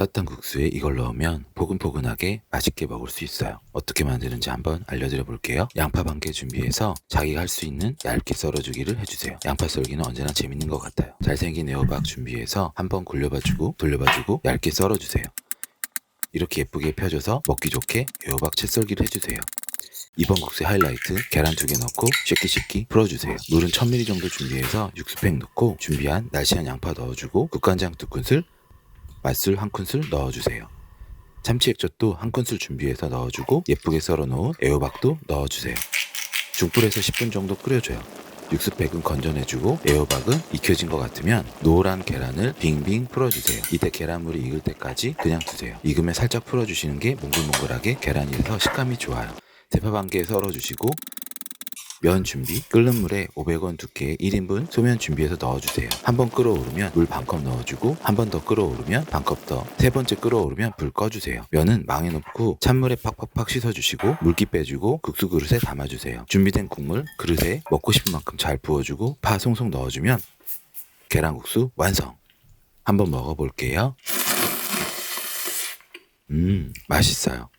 따뜻한 국수에 이걸 넣으면 포근포근하게 맛있게 먹을 수 있어요. 어떻게 만드는지 한번 알려드려 볼게요. 양파 반 개 준비해서 자기가 할 수 있는 얇게 썰어주기를 해주세요. 양파 썰기는 언제나 재밌는 것 같아요. 잘생긴 애호박 준비해서 한번 굴려봐주고 돌려봐주고 얇게 썰어주세요. 이렇게 예쁘게 펴줘서 먹기 좋게 애호박 채 썰기를 해주세요. 이번 국수의 하이라이트 계란 두 개 넣고 쉐끼쉐끼 풀어주세요. 물은 1000ml 정도 준비해서 육수팩 넣고 준비한 날씬한 양파 넣어주고 국간장 두 큰술, 맛술 한 큰술 넣어주세요. 참치 액젓도 한 큰술 준비해서 넣어주고 예쁘게 썰어 놓은 애호박도 넣어주세요. 중불에서 10분 정도 끓여줘요. 육수팩은 건져내주고 애호박은 익혀진 것 같으면 노란 계란을 빙빙 풀어주세요. 이때 계란물이 익을 때까지 그냥 두세요. 익으면 살짝 풀어주시는 게 몽글몽글하게 계란이 돼서 식감이 좋아요. 대파 반 개 썰어주시고 면 준비 끓는 물에 500원 두께의 1인분 소면 준비해서 넣어주세요. 한 번 끓어오르면 물 반 컵 넣어주고 한 번 더 끓어오르면 반 컵 더, 세 번째 끓어오르면 불 꺼주세요. 면은 망에 넣고 찬물에 팍팍팍 씻어주시고 물기 빼주고 국수 그릇에 담아주세요. 준비된 국물 그릇에 먹고 싶은 만큼 잘 부어주고 파 송송 넣어주면 계란국수 완성. 한번 먹어볼게요. 음, 맛있어요.